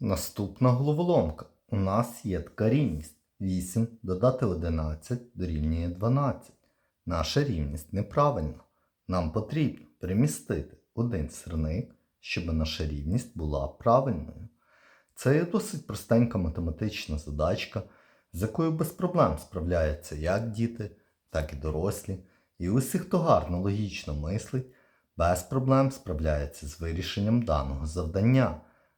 Наступна головоломка. У нас є така рівність. 8 додати 11 дорівнює 12. Наша рівність неправильна. Нам потрібно перемістити один сирник, щоб наша рівність була правильною. Це є досить простенька математична задачка, з якою без проблем справляються як діти, так і дорослі. І усі, хто гарно логічно мислить, без проблем справляється з вирішенням даного завдання.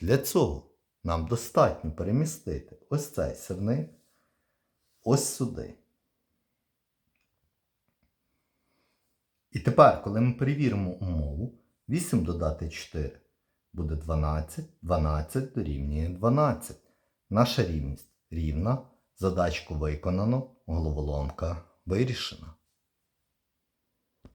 Для цього нам достатньо перемістити ось цей сирник ось сюди. І тепер, коли ми перевіримо умову, 8 додати 4 буде 12, 12 дорівнює 12. Наша рівність рівна, задачку виконано, головоломка вирішена.